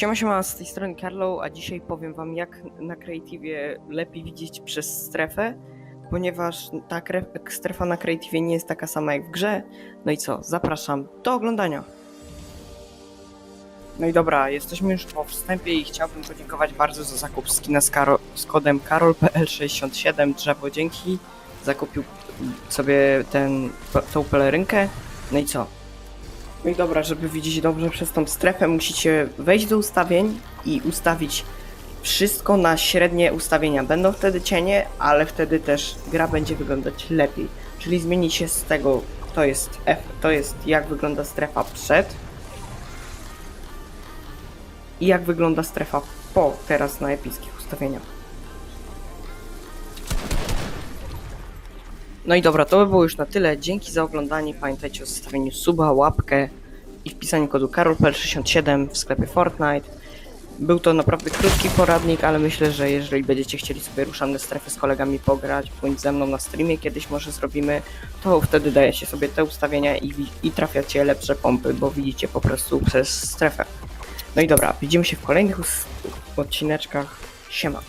Siema, siema, z tej strony Carlo, a dzisiaj powiem wam jak na Creative lepiej widzieć przez strefę, ponieważ ta strefa na Creative nie jest taka sama jak w grze. No i co, zapraszam do oglądania. No i dobra, jesteśmy już po wstępie i chciałbym podziękować bardzo za zakup skina z, Karo- z kodem karolpl67 drzewo dzięki. Zakupił sobie ten, tą pelerynkę. No i co? No i dobra, żeby widzieć dobrze przez tą strefę, musicie wejść do ustawień i ustawić wszystko na średnie ustawienia. Będą wtedy cienie, ale wtedy też gra będzie wyglądać lepiej. Czyli zmieni się z tego, to jest F, to jest jak wygląda strefa przed i jak wygląda strefa po teraz na epickich ustawieniach. No i dobra, to by było już na tyle. Dzięki za oglądanie. Pamiętajcie o zostawieniu suba, łapkę i wpisaniu kodu karolpl67 w sklepie Fortnite. Był to naprawdę krótki poradnik, ale myślę, że jeżeli będziecie chcieli sobie ruszane strefy z kolegami pograć, bądź ze mną na streamie kiedyś może zrobimy, to wtedy dajecie sobie te ustawienia i, i trafiacie lepsze pompy, bo widzicie po prostu przez strefę. No i dobra, widzimy się w kolejnych odcineczkach. Siema.